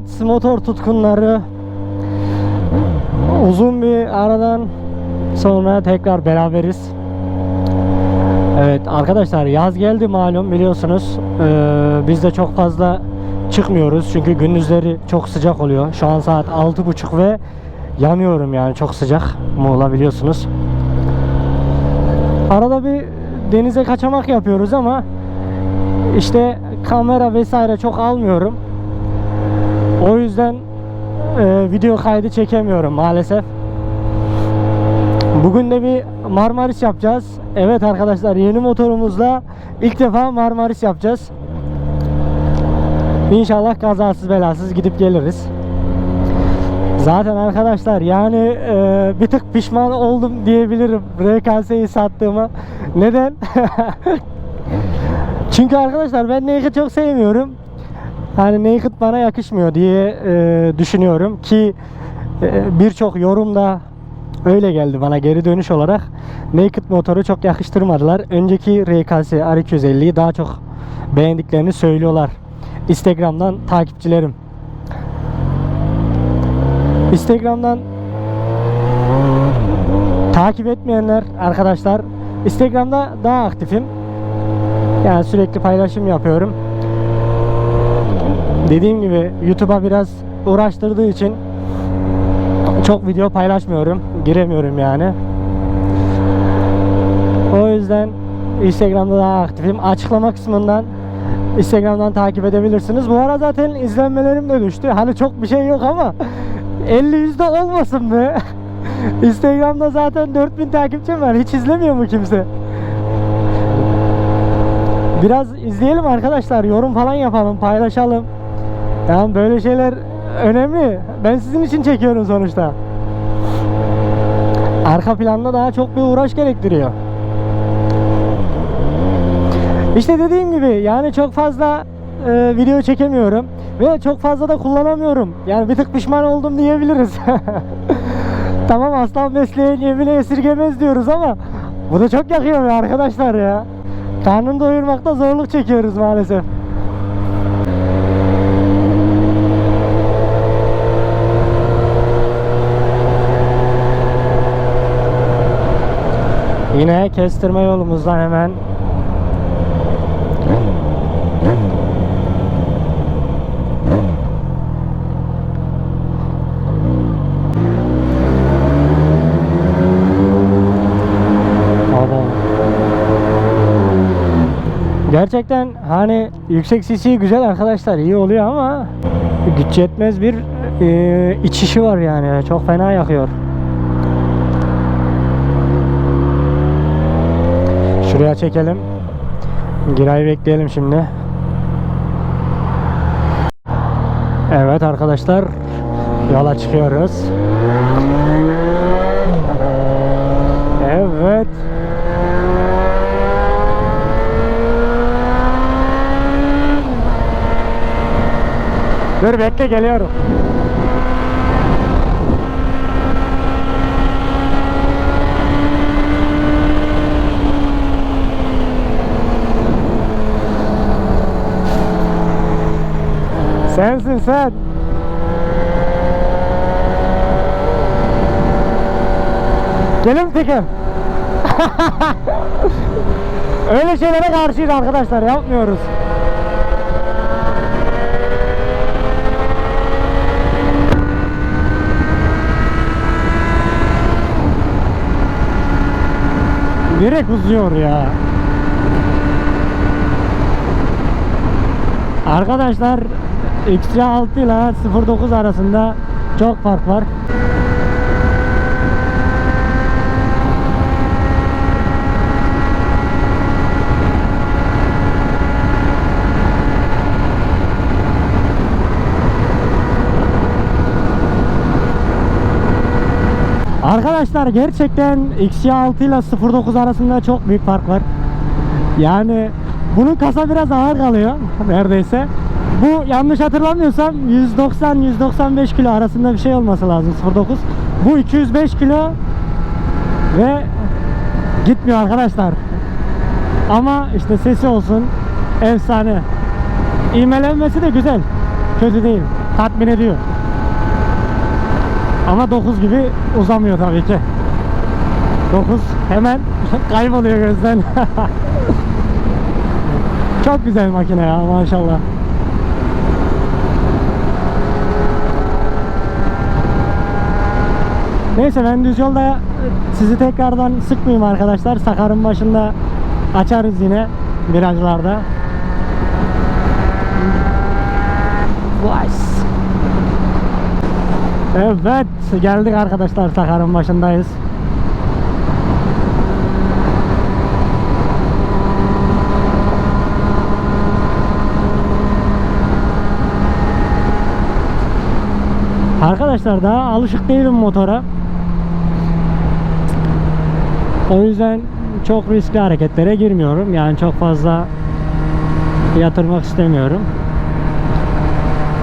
Evet motor tutkunları uzun bir aradan sonra tekrar beraberiz. Evet arkadaşlar yaz geldi malum biliyorsunuz. Ee, biz de çok fazla çıkmıyoruz çünkü gündüzleri çok sıcak oluyor. Şu an saat 6.30 ve yanıyorum yani çok sıcak Muğla biliyorsunuz. Arada bir denize kaçamak yapıyoruz ama işte kamera vesaire çok almıyorum. O yüzden e, video kaydı çekemiyorum maalesef. Bugün de bir Marmaris yapacağız. Evet arkadaşlar yeni motorumuzla ilk defa Marmaris yapacağız. İnşallah kazasız belasız gidip geliriz. Zaten arkadaşlar yani e, bir tık pişman oldum diyebilirim RKS'yi sattığıma. Neden? Çünkü arkadaşlar ben Naked çok sevmiyorum. Hani Naked bana yakışmıyor diye e, düşünüyorum ki e, birçok yorumda öyle geldi bana geri dönüş olarak. Naked motoru çok yakıştırmadılar. Önceki RKS R250'yi daha çok beğendiklerini söylüyorlar. Instagram'dan takipçilerim. Instagram'dan takip etmeyenler arkadaşlar Instagram'da daha aktifim. Yani sürekli paylaşım yapıyorum. Dediğim gibi YouTube'a biraz uğraştırdığı için çok video paylaşmıyorum. Giremiyorum yani. O yüzden Instagram'da daha aktifim. Açıklama kısmından Instagram'dan takip edebilirsiniz. Bu ara zaten izlenmelerim de düştü. Hani çok bir şey yok ama 50 yüzde olmasın be. Instagram'da zaten 4000 takipçim var. Hiç izlemiyor mu kimse? Biraz izleyelim arkadaşlar. Yorum falan yapalım, paylaşalım. Yani böyle şeyler önemli. Ben sizin için çekiyorum sonuçta. Arka planda daha çok bir uğraş gerektiriyor. İşte dediğim gibi yani çok fazla e, video çekemiyorum ve çok fazla da kullanamıyorum. Yani bir tık pişman oldum diyebiliriz. tamam aslan mesleğin yemini esirgemez diyoruz ama bu da çok yakıyor be arkadaşlar ya. Karnını doyurmakta zorluk çekiyoruz maalesef. Yine kestirme yolumuzdan hemen. Gerçekten hani yüksek CC güzel arkadaşlar iyi oluyor ama güç yetmez bir e, içişi var yani çok fena yakıyor. Şuraya çekelim. Girayı bekleyelim şimdi. Evet arkadaşlar yola çıkıyoruz. Evet. Dur bekle geliyorum. Sensin sen. Gelim tekim. Öyle şeylere karşıyız arkadaşlar yapmıyoruz. Direkt uzuyor ya. Arkadaşlar XC6 ile 09 arasında çok fark var. Arkadaşlar gerçekten XC6 ile 09 arasında çok büyük fark var. Yani bunun kasa biraz ağır kalıyor neredeyse. Bu yanlış hatırlamıyorsam 190-195 kilo arasında bir şey olması lazım 09. Bu 205 kilo ve gitmiyor arkadaşlar. Ama işte sesi olsun efsane. İğmelenmesi de güzel. Kötü değil. tatmin ediyor. Ama 9 gibi uzamıyor tabii ki. 9 hemen kayboluyor gözden. Çok güzel makine ya maşallah. Neyse ben düz yolda sizi tekrardan sıkmayayım arkadaşlar. Sakarın başında açarız yine virajlarda. Vay. Evet geldik arkadaşlar Sakarın başındayız. Arkadaşlar daha alışık değilim motora. O yüzden çok riskli hareketlere girmiyorum. Yani çok fazla yatırmak istemiyorum.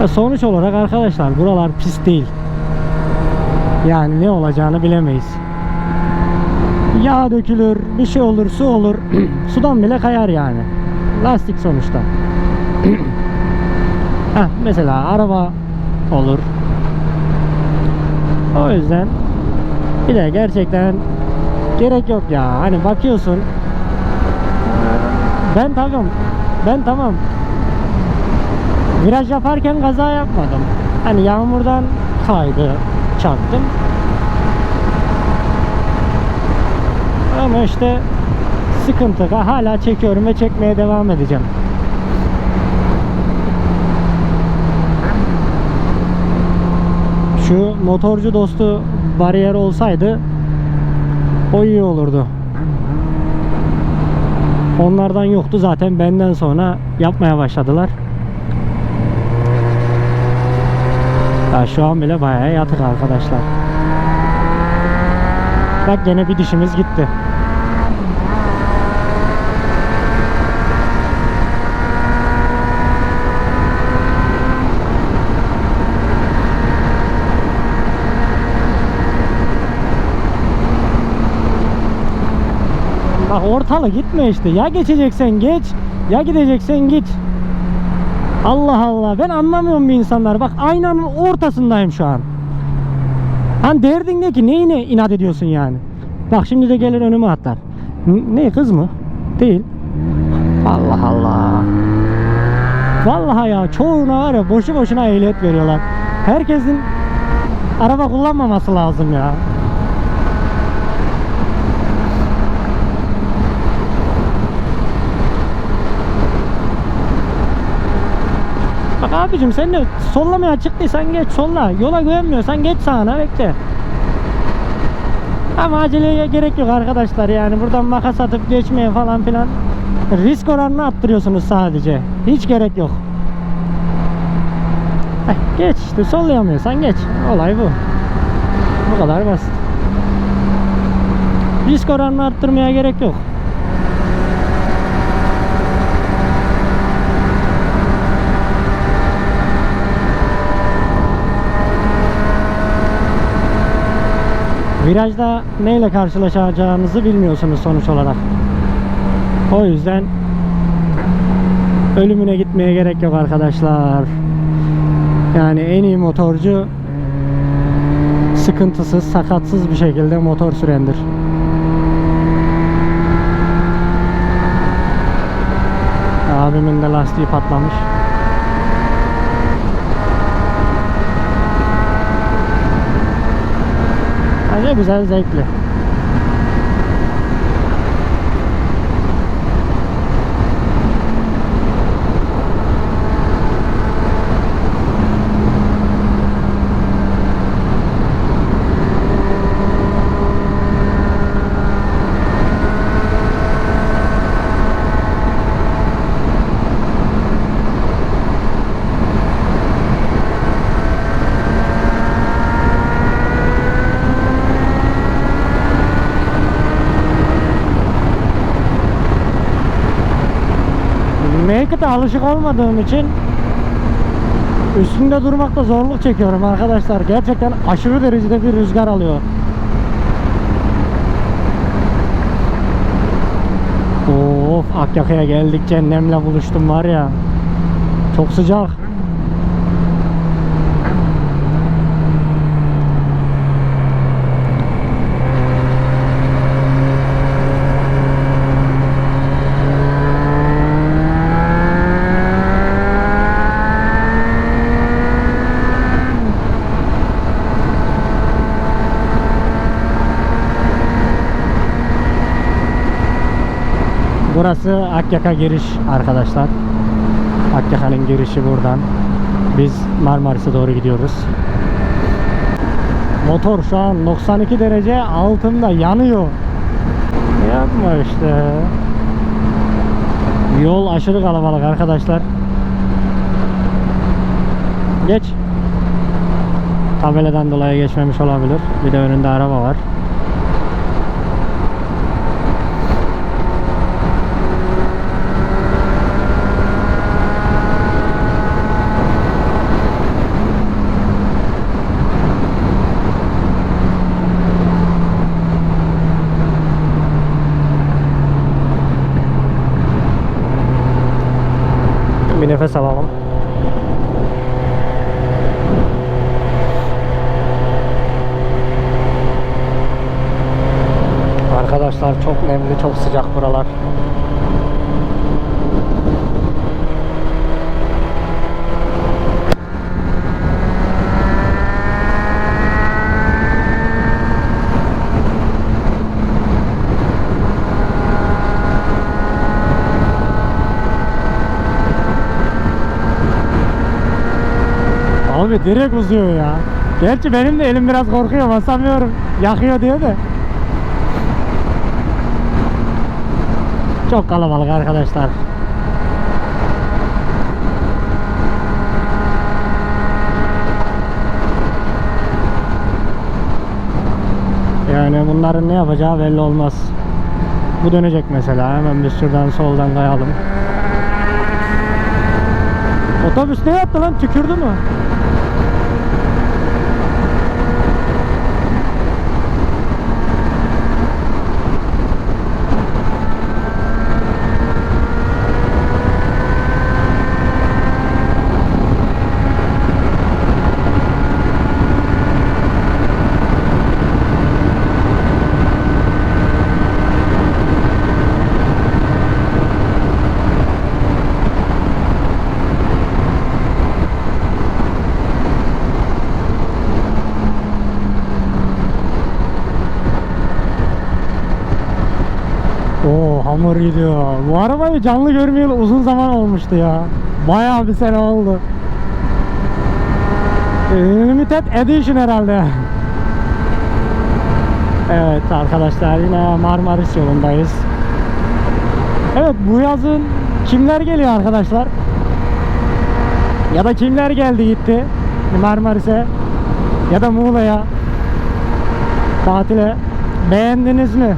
Sonuç olarak arkadaşlar buralar pis değil. Yani ne olacağını bilemeyiz. Yağ dökülür, bir şey olur, su olur. Sudan bile kayar yani. Lastik sonuçta. Heh, mesela araba olur. O yüzden bir de gerçekten gerek yok ya. Hani bakıyorsun ben tamam ben tamam viraj yaparken kaza yapmadım. Hani yağmurdan kaydı çarptım. Ama işte sıkıntı hala çekiyorum ve çekmeye devam edeceğim. Şu motorcu dostu bariyer olsaydı o iyi olurdu. Onlardan yoktu zaten benden sonra yapmaya başladılar. Ya şu an bile bayağı yatık arkadaşlar. Bak gene bir dişimiz gitti. Bak ortalı gitme işte. Ya geçeceksen geç, ya gideceksen git. Allah Allah. Ben anlamıyorum bir insanlar. Bak aynanın ortasındayım şu an. Hani derdin ne ki? Neyine inat ediyorsun yani? Bak şimdi de gelir önüme atlar. Ne kız mı? Değil. Allah Allah. Vallahi ya çoğuna var ya boşu boşuna ehliyet veriyorlar. Herkesin araba kullanmaması lazım ya. Bak abicim sen de sollamaya çıktıysan geç solla. Yola güvenmiyorsan geç sağına bekle. Ama aceleye gerek yok arkadaşlar yani buradan makas atıp geçmeye falan filan risk oranını arttırıyorsunuz sadece. Hiç gerek yok. Heh, geç işte sollayamıyorsan geç. Olay bu. Bu kadar basit. Risk oranını arttırmaya gerek yok. Virajda neyle karşılaşacağınızı bilmiyorsunuz sonuç olarak. O yüzden ölümüne gitmeye gerek yok arkadaşlar. Yani en iyi motorcu sıkıntısız, sakatsız bir şekilde motor sürendir. Abimin de lastiği patlamış. Ne güzel zevkli. Alışık olmadığım için üstünde durmakta zorluk çekiyorum arkadaşlar. Gerçekten aşırı derecede bir rüzgar alıyor. Of Akyaka'ya geldik cehennemle buluştum var ya. Çok sıcak. Burası Akyaka giriş arkadaşlar. Akyaka'nın girişi buradan. Biz Marmaris'e doğru gidiyoruz. Motor şu an 92 derece altında yanıyor. Yapma işte. Yol aşırı kalabalık arkadaşlar. Geç. Tabeladan dolayı geçmemiş olabilir. Bir de önünde araba var. Bir nefes alalım. Arkadaşlar çok nemli, çok sıcak buralar. Abi direkt uzuyor ya. Gerçi benim de elim biraz korkuyor basamıyorum. Yakıyor diye de. Çok kalabalık arkadaşlar. Yani bunların ne yapacağı belli olmaz. Bu dönecek mesela. Hemen biz şuradan soldan kayalım. Otobüs ne yaptı lan? Tükürdü mü? Hamur gidiyor. Bu arabayı canlı görmeyeli uzun zaman olmuştu ya. Bayağı bir sene oldu. Ee, Limited Edition herhalde. Evet arkadaşlar yine Marmaris yolundayız. Evet bu yazın kimler geliyor arkadaşlar? Ya da kimler geldi gitti Marmaris'e ya da Muğla'ya tatile beğendiniz mi?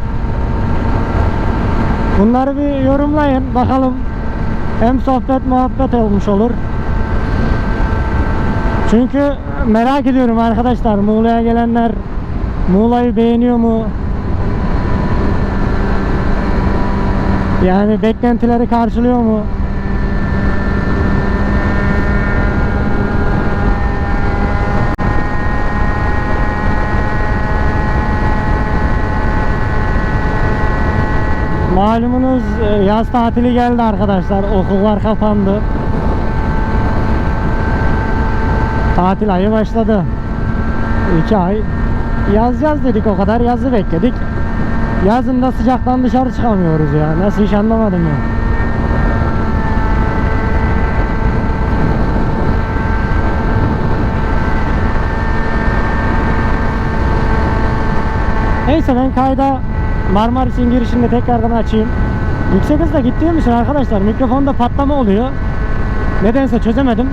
Bunları bir yorumlayın bakalım. Hem sohbet muhabbet olmuş olur. Çünkü merak ediyorum arkadaşlar Muğla'ya gelenler Muğla'yı beğeniyor mu? Yani beklentileri karşılıyor mu? Malumunuz e, yaz tatili geldi arkadaşlar. Okullar kapandı. Tatil ayı başladı. 2 ay. Yaz yaz dedik o kadar yazı bekledik. Yazın da sıcaktan dışarı çıkamıyoruz ya. Nasıl iş anlamadım ya. Neyse ben kayda Marmaris'in girişinde tekrardan açayım. Yüksek hızla gittiğim için arkadaşlar mikrofonda patlama oluyor. Nedense çözemedim.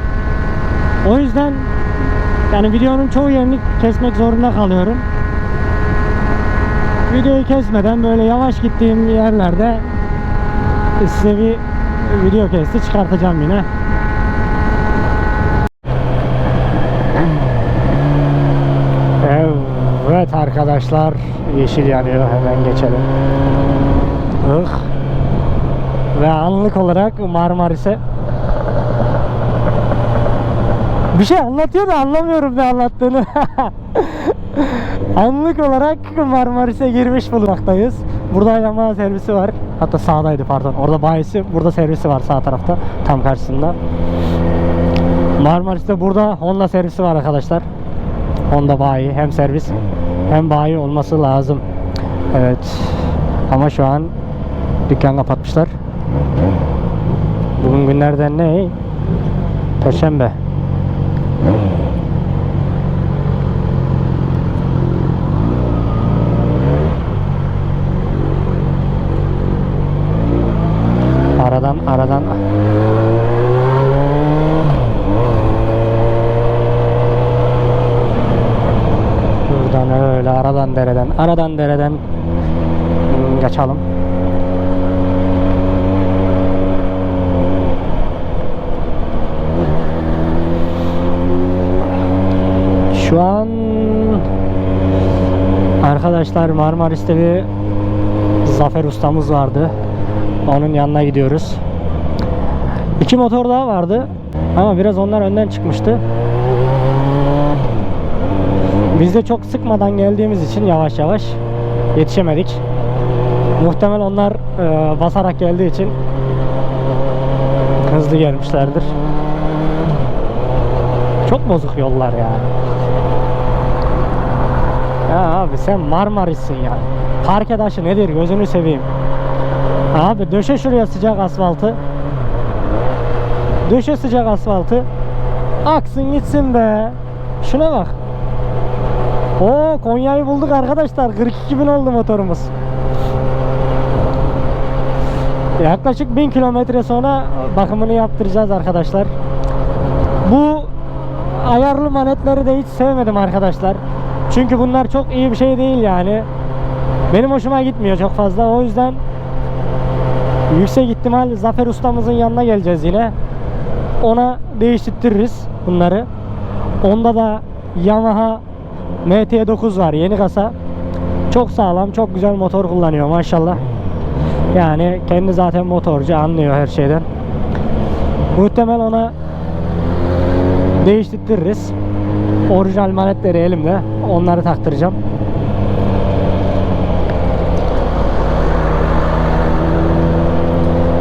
O yüzden yani videonun çoğu yerini kesmek zorunda kalıyorum. Videoyu kesmeden böyle yavaş gittiğim yerlerde size bir video kesti çıkartacağım yine. Evet arkadaşlar yeşil yanıyor hemen geçelim. Ih. Ve anlık olarak Marmaris'e bir şey anlatıyor da anlamıyorum ne anlattığını. anlık olarak Marmaris'e girmiş bulunmaktayız. Burada Yamaha servisi var. Hatta sağdaydı pardon. Orada bayisi, burada servisi var sağ tarafta. Tam karşısında. Marmaris'te burada Honda servisi var arkadaşlar. Honda bayi hem servis bayi olması lazım. Evet. Ama şu an Dükkan kapatmışlar. Bugün günlerden ne? Perşembe. Aradan aradan Buradan öyle dereden aradan dereden hmm, kaçalım. Şu an arkadaşlar Marmaris'te bir Zafer ustamız vardı. Onun yanına gidiyoruz. İki motor daha vardı. Ama biraz onlar önden çıkmıştı. Biz de çok sıkmadan geldiğimiz için yavaş yavaş yetişemedik. Muhtemel onlar e, basarak geldiği için hızlı gelmişlerdir. Çok bozuk yollar ya. Ya abi sen Marmaris'sin ya. Parke taşı nedir gözünü seveyim. Abi döşe şuraya sıcak asfaltı. Döşe sıcak asfaltı. Aksın gitsin be. Şuna bak. Oo Konya'yı bulduk arkadaşlar. 42 bin oldu motorumuz. Yaklaşık 1000 kilometre sonra bakımını yaptıracağız arkadaşlar. Bu ayarlı manetleri de hiç sevmedim arkadaşlar. Çünkü bunlar çok iyi bir şey değil yani. Benim hoşuma gitmiyor çok fazla. O yüzden yüksek ihtimal Zafer ustamızın yanına geleceğiz yine. Ona değiştiririz bunları. Onda da Yamaha MT9 var yeni kasa. Çok sağlam, çok güzel motor kullanıyor maşallah. Yani kendi zaten motorcu anlıyor her şeyden. Muhtemel ona değiştiririz. Orijinal manetleri elimde. Onları taktıracağım.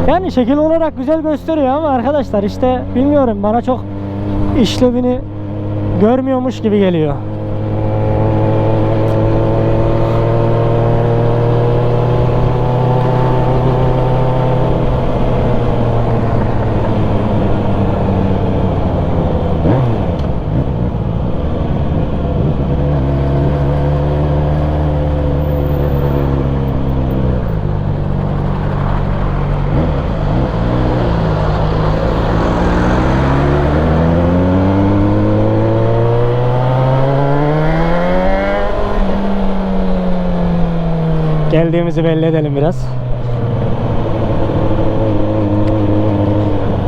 Yani şekil olarak güzel gösteriyor ama arkadaşlar işte bilmiyorum bana çok işlevini görmüyormuş gibi geliyor. Geldiğimizi belli edelim biraz.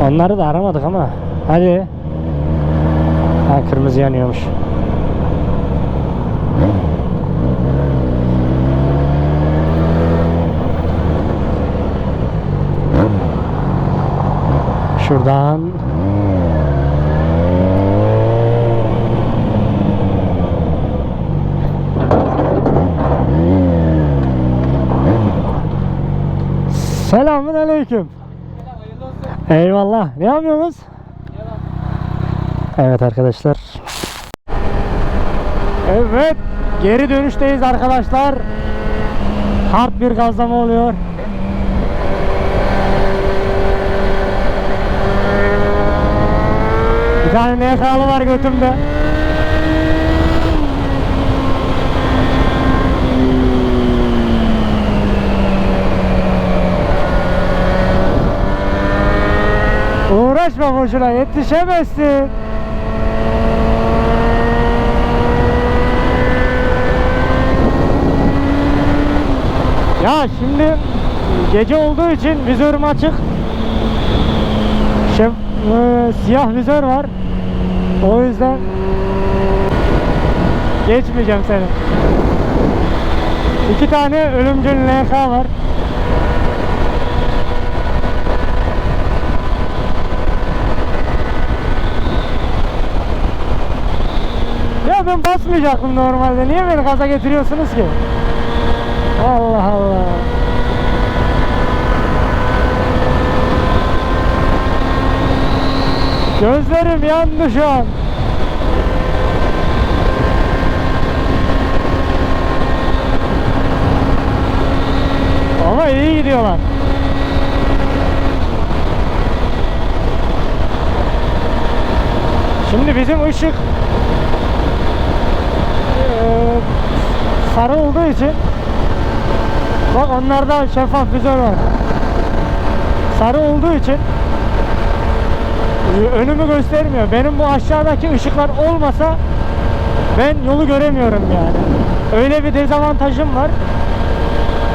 Onları da aramadık ama. Hadi. Ha kırmızı yanıyormuş. Şuradan Selamun aleyküm. Eyvallah. Ne yapıyorsunuz? Evet arkadaşlar. Evet. Geri dönüşteyiz arkadaşlar. Hard bir gazlama oluyor. Bir tane NK'lı var götümde. Uğraşma boşuna yetişemezsin. Ya şimdi gece olduğu için vizörüm açık. Şef, e, siyah vizör var. O yüzden geçmeyeceğim seni. İki tane ölümcül LK var. Ya ben basmayacaktım normalde. Niye beni gaza getiriyorsunuz ki? Allah Allah. Gözlerim yandı şu an. Ama iyi gidiyorlar. Şimdi bizim ışık sarı olduğu için bak onlarda şeffaf vizör var. Sarı olduğu için e, önümü göstermiyor. Benim bu aşağıdaki ışıklar olmasa ben yolu göremiyorum yani. Öyle bir dezavantajım var.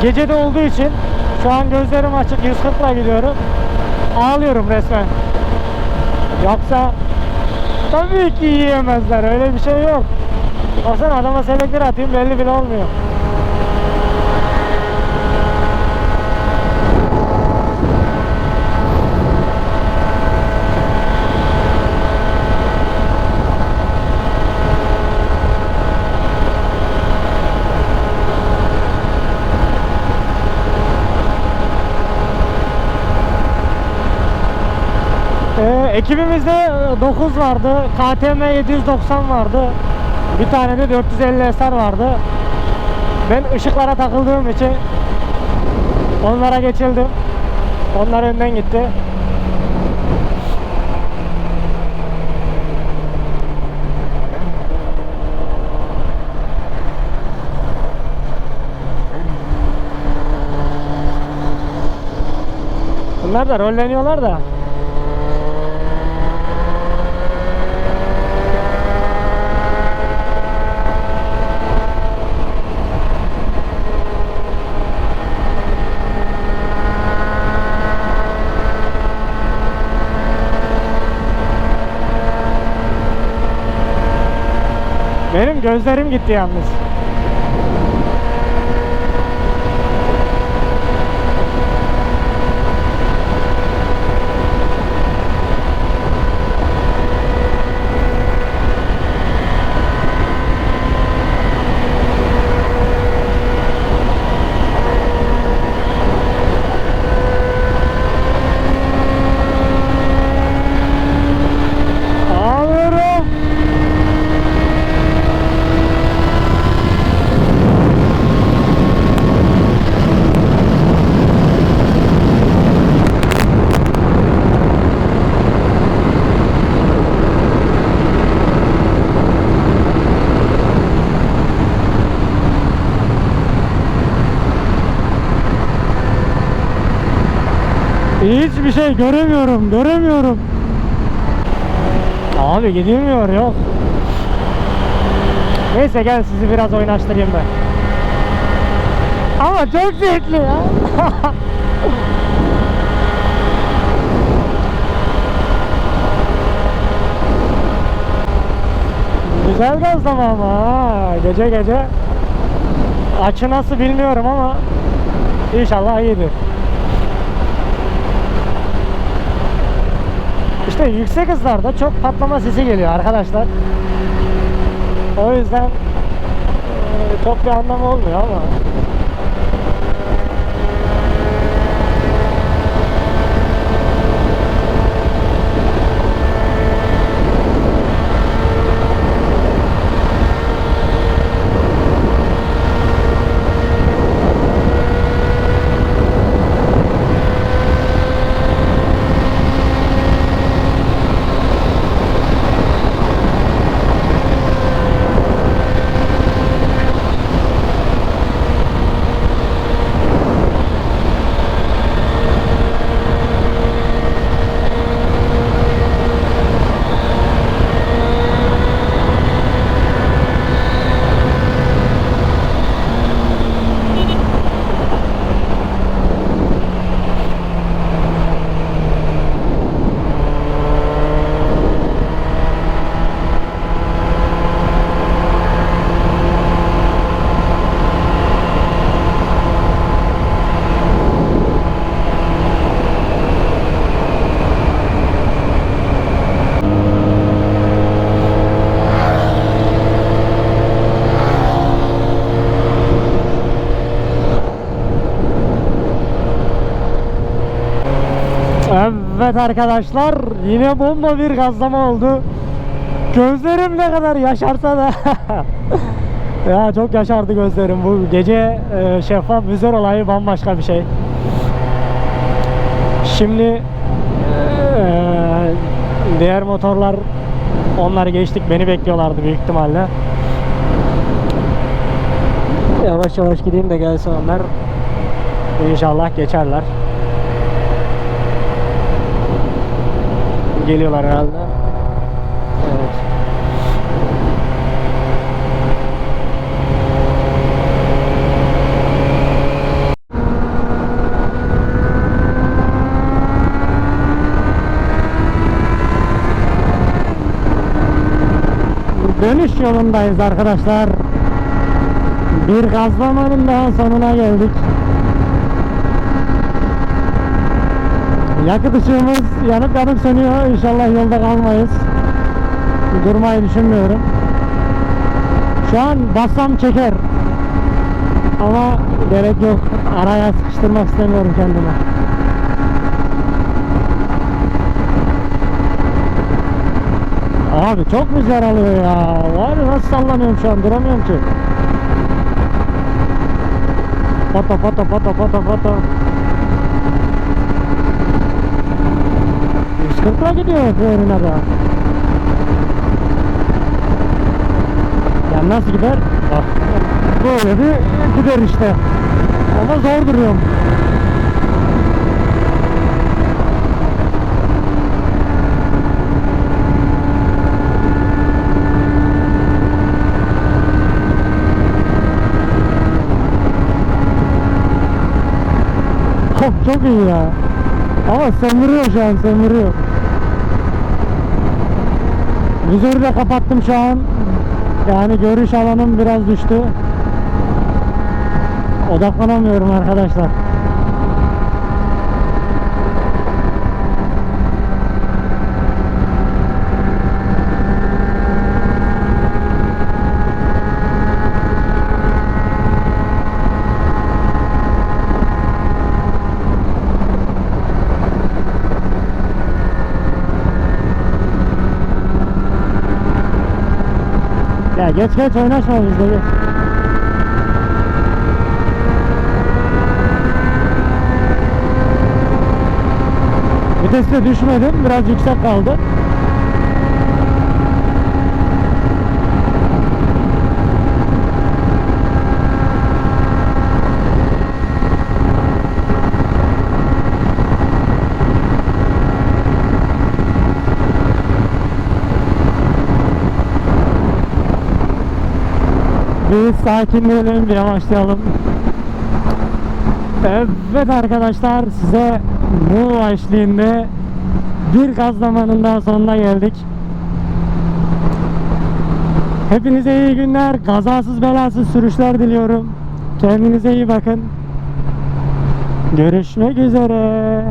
Gecede olduğu için şu an gözlerim açık 140 ile gidiyorum. Ağlıyorum resmen. Yoksa tabii ki yiyemezler. Öyle bir şey yok. Baksana adama selektör atayım belli bile olmuyor. Ee, ekibimizde 9 vardı. KTM 790 vardı. Bir tane de 450 SR vardı. Ben ışıklara takıldığım için onlara geçildim. Onlar önden gitti. Bunlar da rolleniyorlar da. Benim gözlerim gitti yalnız. Ağlıyorum. Hiçbir şey göremiyorum, göremiyorum. Abi gidilmiyor yok. Neyse gel sizi biraz oynaştırayım ben. Ama çok zevkli ya. Güzel gazlama ama. Gece gece. Açı nasıl bilmiyorum ama inşallah iyidir. İşte yüksek hızlarda çok patlama sesi geliyor arkadaşlar. O yüzden çok bir anlamı olmuyor ama. Evet arkadaşlar yine bomba bir gazlama oldu. Gözlerim ne kadar yaşarsa da Ya çok yaşardı gözlerim. Bu gece e, şeffaf vizör olayı bambaşka bir şey. Şimdi e, diğer motorlar onları geçtik beni bekliyorlardı büyük ihtimalle. Yavaş yavaş gideyim de gelsin onlar. İnşallah geçerler. Geliyorlar herhalde. Evet. Dönüş yolundayız arkadaşlar. Bir gazlamanın daha sonuna geldik. Yakıt ışığımız yanıp yanıp sönüyor. İnşallah yolda kalmayız. Durmayı düşünmüyorum. Şu an bassam çeker. Ama gerek yok. Araya sıkıştırmak istemiyorum kendimi. Abi çok rüzgar alıyor ya. Var ya nasıl sallanıyorum şu an duramıyorum ki. Pata pata pata pata pata. 140'la gidiyor önüne be. Ya nasıl gider? Bak. Böyle bir gider işte. Ama zor duruyorum. Çok iyi ya. Ama sömürüyor şu an sömürüyor. Vizörü de kapattım şu an. Yani görüş alanım biraz düştü. Odaklanamıyorum arkadaşlar. Ya geç geç oynaşma bizde geç. Viteste düşmedim. Biraz yüksek kaldı. Bir sakinleyelim, bir yavaşlayalım. Evet arkadaşlar size bu eşliğinde bir gaz zamanının daha sonuna geldik. Hepinize iyi günler, kazasız belasız sürüşler diliyorum. Kendinize iyi bakın. Görüşmek üzere.